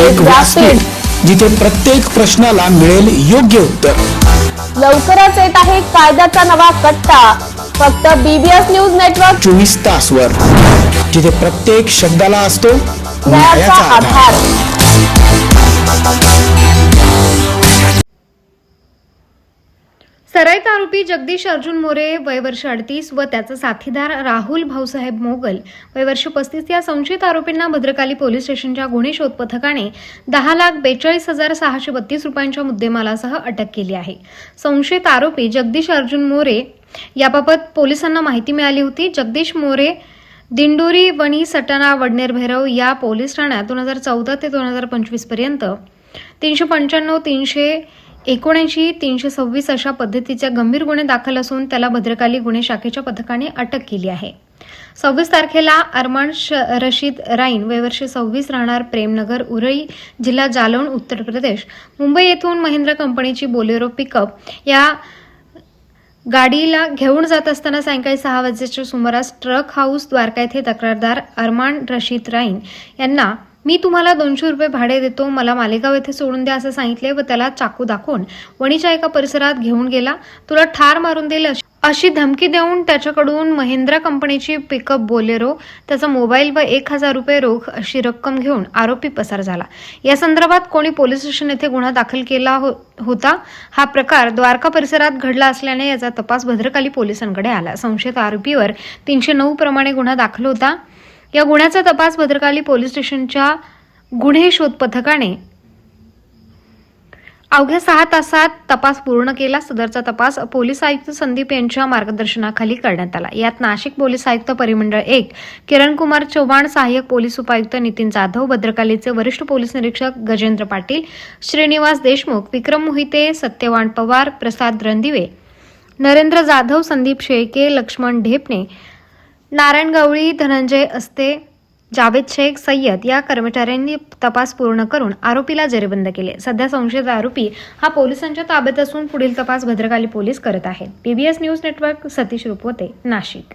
एक व्यासपीठ. जिथे प्रत्येक प्रश्नाला मिळेल योग्य उत्तर. लवकरच येत आहे कायद्याचा नवा कट्टा. फक्त बीबीएस न्यूज नेटवर्क चोवीस तास वर जिथे प्रत्येक शब्दाला असतो न्यायाचा आधार. आरोपी जगदीश अर्जुन मोरे वयवर्ष अडतीस व त्याचा साथीदार राहुल भाऊसाहेब मोगल. वयवर्ष पस्तीस या संशयित आरोपींना भद्रकाली पोलीस स्टेशनच्या गुन्हे शोध पथकाने दहा लाख बेचाळीस हजार सहाशे बत्तीस रुपयांच्या मुद्देमालासह अटक केली आहे. संशयित आरोपी जगदीश अर्जुन मोरे याबाबत पोलिसांना माहिती मिळाली होती. जगदीश मोरे दिंडोरी वणी सटाणा वडनेर भैरव या पोलीस ठाण्यात दोन हजार चौदा ते दोन हजार पंचवीसपर्यंत तीनशे पंच्याण्णव तीनशे एकोणऐंशी तीनशे सव्वीस अशा पद्धतीच्या गंभीर गुन्हे दाखल असून त्याला भद्रकाली गुन्हे शाखेच्या पथकाने अटक केली आहे. सव्वीस तारखेला अरमान श रशीद राईन वयवर्षे सव्वीस राहणार प्रेमनगर उरळी जिल्हा जालौन उत्तर प्रदेश. मुंबई येथून महिंद्रा कंपनीची बोलेरो पिकअप या गाडीला घेऊन जात असताना सायंकाळी सहा वाजेच्या सुमारास ट्रक हाऊस द्वारका येथे तक्रारदार अरमान रशीद राईन यांना मी तुम्हाला दोनशे रुपये भाडे देतो मला मालेगाव येथे सोडून द्या असं सांगितले व त्याला चाकू दाखवून वणीच्या एका परिसरात घेऊन गेला. तुला ठार मारून देईल अशी- अशी धमकी देऊन त्याच्याकडून महिंद्रा कंपनीची पिकअप बोलेरो त्याचा मोबाईल व एक हजार रुपये रोख अशी रक्कम घेऊन आरोपी पसार झाला. या संदर्भात कोणी पोलीस स्टेशन येथे गुन्हा दाखल केला हो- होता? हा प्रकार द्वारका परिसरात घडला असल्याने याचा तपास भद्रकाली पोलिसांकडे आला. संशयित आरोपीवर तीनशे नऊ प्रमाणे गुन्हा दाखल होता. या गुन्ह्याचा तपास भद्रकाली पोलीस स्टेशनच्या गुन्हे शोध पथकाने अवघ्या सहा तासात तपास पूर्ण केला. सदरचा तपास पोलीस आयुक्त संदीप यांच्या मार्गदर्शनाखाली करण्यात आला. यात नाशिक पोलीस आयुक्त परिमंडळ एक किरण कुमार चव्हाण सहाय्यक पोलीस उपायुक्त नितीन जाधव भद्रकालीचे वरिष्ठ पोलीस निरीक्षक गजेंद्र पाटील श्रीनिवास देशमुख विक्रम मोहिते सत्यवान पवार प्रसाद रणदिवे नरेंद्र जाधव संदीप शेळके लक्ष्मण ढेपणे नारायण गवळी धनंजय असते जावेद शेख सय्यद या कर्मचाऱ्यांनी तपास पूर्ण करून आरोपीला जेरबंद केले. सध्या संशयित आरोपी हा पोलिसांच्या ताब्यात असून पुढील तपास भद्रकाली पोलीस करत आहेत. PBS news network Satish Rupwate Nashik.